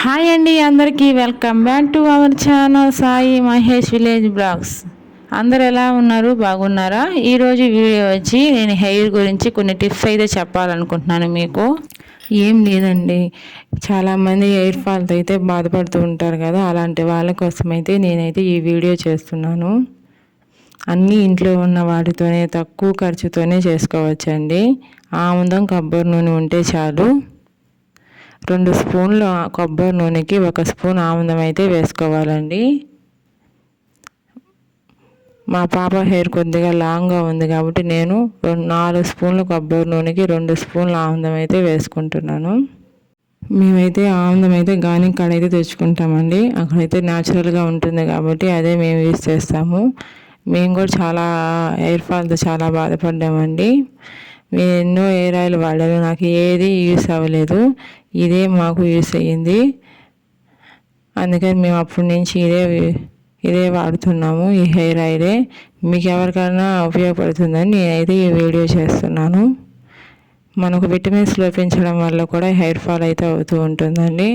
Hi అండి అందరికీ welcome back to our channel Sai Mahesh village vlogs. అందరు ఎలా ఉన్నారు? బాగున్నారా? ఈరోజు వీడియో వచ్చి నేను హెయిర్ గురించి కొన్ని టిప్స్ అయితే చెప్పాలనుకుంటున్నాను మీకు. ఏం లేదండి. చాలామంది హెయిర్ ఫాల్తో అయితే బాధపడుతూ ఉంటారు కదా అలాంటి వాళ్ళ కోసం అయితే నేనైతే ఈ వీడియో చేస్తున్నాను. అన్నీ ఇంట్లో ఉన్న వాటితోనే తక్కువ ఖర్చుతోనే చేసుకోవచ్చండి. ఆముదం కొబ్బరి నూనె ఉంటే చాలు. రెండు స్పూన్లు కొబ్బరి నూనెకి ఒక స్పూన్ ఆముదం అయితే వేసుకోవాలండి. మా పాప హెయిర్ కొద్దిగా లాంగ్గా ఉంది కాబట్టి నేను రెండు నాలుగు స్పూన్లు కొబ్బరి నూనెకి రెండు స్పూన్లు ఆముదం అయితే వేసుకుంటున్నాను. మేమైతే ఆముదం అయితే గాని కాడ అయితే తెచ్చుకుంటామండి. అక్కడైతే న్యాచురల్గా ఉంటుంది కాబట్టి అదే మేము యూజ్ చేస్తాము. మేము కూడా చాలా హెయిర్ ఫాల్తో చాలా బాధపడ్డామండి. మేము ఎన్నో హెయిర్ ఆయిల్ వాడాము. నాకు ఏది యూస్ అవ్వలేదు. ఇదే మాకు యూస్ అయ్యింది. అందుకని మేము అప్పటి నుంచి ఇదే ఇదే వాడుతున్నాము ఈ హెయిర్ ఆయిలే. మీకు ఎవరికైనా ఉపయోగపడుతుందని నేనైతే ఈ వీడియో చేస్తున్నాను. మనకు విటమిన్స్ లోపించడం వల్ల కూడా హెయిర్ ఫాల్ అయితే అవుతూ ఉంటుందండి.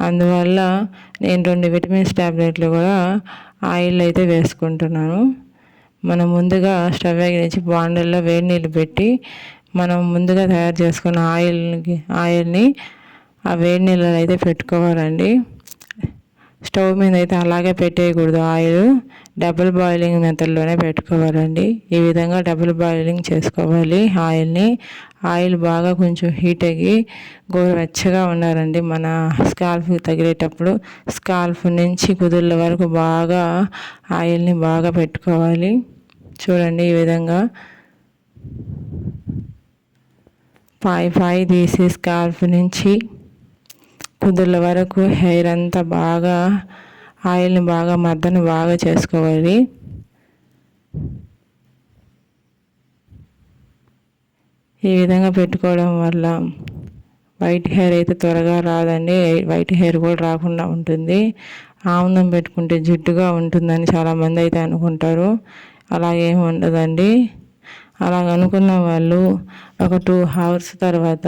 అందువల్ల నేను రెండు విటమిన్స్ ట్యాబ్లెట్లు కూడా ఆయిల్ అయితే వేసుకుంటున్నాను. మనం ముందుగా స్టవ్ నుంచి బాండల్లో వేడి నీళ్ళు పెట్టి మనం ముందుగా తయారు చేసుకున్న ఆయిల్ ఆయిల్ని ఆ వేడి నీళ్ళలో అయితే పెట్టుకోవాలండి. స్టవ్ మీద అయితే అలాగే పెట్టేయకూడదు ఆయిల్. డబుల్ బాయిలింగ్ మెథడ్లోనే పెట్టుకోవాలండి. ఈ విధంగా డబుల్ బాయిలింగ్ చేసుకోవాలి ఆయిల్ని. ఆయిల్ బాగా కొంచెం హీట్ అయ్యి గోరువెచ్చగా ఉండాలండి మన స్కాల్ఫ్ తగిలేటప్పుడు. స్కాల్ఫ్ నుంచి కుదుళ్ళ వరకు బాగా ఆయిల్ని బాగా పెట్టుకోవాలి. చూడండి ఈ విధంగా. పాయి పాయి తీసి స్కాల్ఫ్ నుంచి కుదుర్ల వరకు హెయిర్ అంతా బాగా ఆయిల్ని బాగా మద్దను బాగా చేసుకోవాలి. ఈ విధంగా పెట్టుకోవడం వల్ల వైట్ హెయిర్ అయితే త్వరగా రాదండి. వైట్ హెయిర్ కూడా రాకుండా ఉంటుంది. ఆముదం పెట్టుకుంటే జిడ్డుగా ఉంటుందని చాలామంది అయితే అనుకుంటారు. అలాగేమి ఉండదండి. అలాగ అనుకున్న వాళ్ళు ఒక టూ అవర్స్ తర్వాత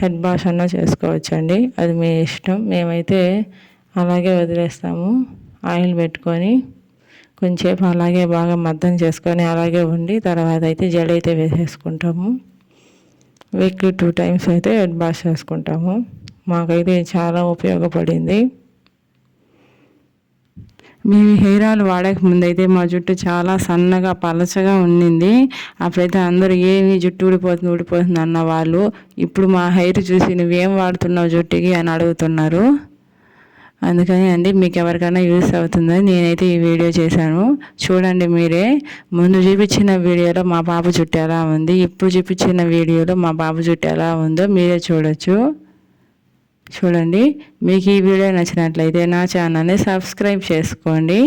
హెడ్ వాష్ అన్న చేసుకోవచ్చండి. అది మీ ఇష్టం. మేమైతే అలాగే వదిలేస్తాము. ఆయిల్ పెట్టుకొని కొంచెంసేపు అలాగే బాగా మద్దం చేసుకొని అలాగే ఉండి తర్వాత అయితే జడ అయితే వేసేసుకుంటాము. వీక్లీ టూ టైమ్స్ అయితే హెడ్ వాష్ చేసుకుంటాము మాకైతే చాలా ఉపయోగపడింది. మేము హెయిర్ ఆయిల్ వాడక ముందైతే మా జుట్టు చాలా సన్నగా పలచగా ఉండింది. అప్పుడైతే అందరూ ఏమి జుట్టు ఊడిపోతుంది ఊడిపోతుంది అన్న వాళ్ళు ఇప్పుడు మా హెయిర్ చూసి నువ్వేం వాడుతున్నావు జుట్టుకి? అని అడుగుతున్నారు. అందుకని అండి మీకు ఎవరికైనా యూస్ అవుతుందని నేనైతే ఈ వీడియో చేశాను. చూడండి మీరే ముందు చూపించిన వీడియోలో మా బాబు జుట్టు ఎలా ఉంది ఇప్పుడు చూపించిన వీడియోలో మా బాబు జుట్టు ఎలా ఉందో మీరే చూడొచ్చు. చూడండి. మీకు ఈ వీడియో నచ్చినట్లయితే నా ఛానల్ని సబ్స్క్రైబ్ చేసుకోండి.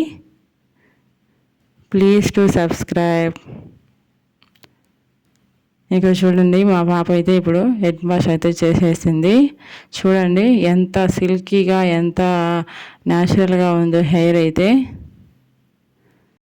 Please to subscribe. ఇక్కడ చూడండి మా పాప అయితే ఇప్పుడు హెడ్ వాష్ అయితే చేసేసింది. చూడండి ఎంత సిల్కీగా ఎంత న్యాచురల్గా ఉందో హెయిర్ అయితే.